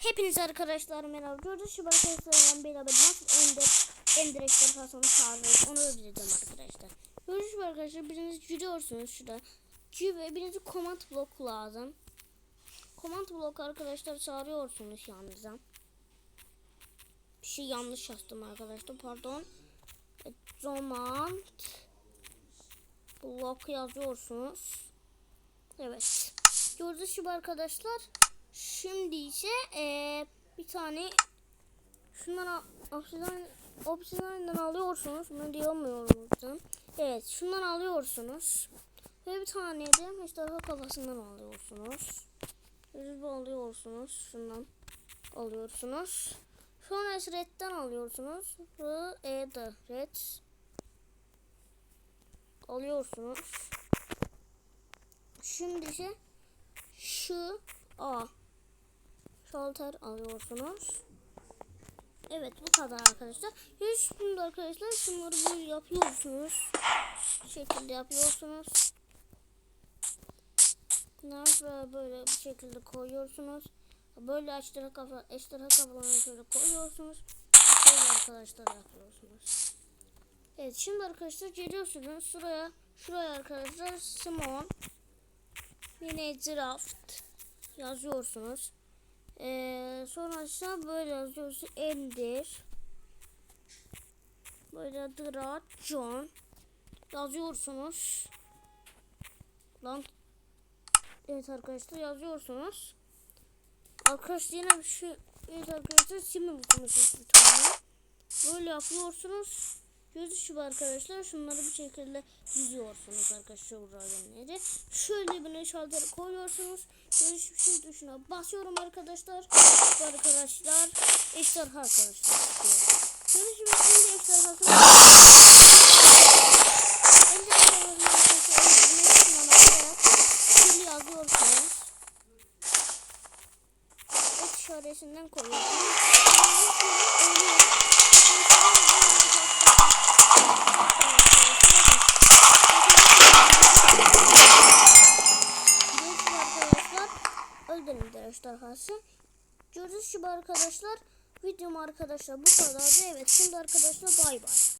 Hepiniz arkadaşlar merhaba. Gördüğünüz gibi arkadaşlarla beraber nasıl ender ender eşdeğer çağırıyoruz onu öğreteceğim arkadaşlar. Gördüğünüz gibi arkadaşlar biriniz giriyorsunuz şurada. Gibi birinize command block lazım. Command block arkadaşlar çağırıyorsunuz yanınıza. Bir şey yanlış yazdım arkadaşlar pardon. Evet, command block yazıyorsunuz. Evet. Gördüğünüz gibi arkadaşlar Şimdi ise eee, bir tane şundan obsidian obsidian'dan alıyorsunuz. Bunu diyemiyorum. Evet, şundan alıyorsunuz. Ve bir tane de ejderha kafasından alıyorsunuz. Yüzü alıyorsunuz. Şundan alıyorsunuz. Sonra red'den alıyorsunuz. Ve E'de red alıyorsunuz. Şimdi ise şu A şalter alıyorsunuz. Evet bu kadar arkadaşlar. Şimdi arkadaşlar şunları böyle yapıyorsunuz. Bu şekilde yapıyorsunuz. Bunları böyle bir şekilde koyuyorsunuz. Böyle açtıra kafa, eştara kafalarını şöyle koyuyorsunuz. Böyle arkadaşlar yapıyorsunuz. Evet şimdi arkadaşlar geliyorsunuz şuraya. Şuraya arkadaşlar Simon. Yine draft yazıyorsunuz. Ee, sonra aşağı böyle yazıyorsunuz. Ender. Böyle Drat John yazıyorsunuz. Lan Evet arkadaşlar yazıyorsunuz. Arkadaşlar yine şu evet arkadaşlar şimdi bir tane. Böyle yapıyorsunuz. Gözü şu arkadaşlar. Şunları bir şekilde diziyorsunuz arkadaşlar buraları. Şöyle bir şalteri koyuyorsunuz. Gözü şu şey tuşuna basıyorum arkadaşlar. Bu arkadaşlar ejderha arkadaşlar. Gözü şimdi şimdi ejderha yazıyorsunuz. Et işaretinden koyuyorsunuz. Ejderhası. Gördüğünüz gibi arkadaşlar videom arkadaşlar bu kadardı. Evet şimdi arkadaşlar bay bay.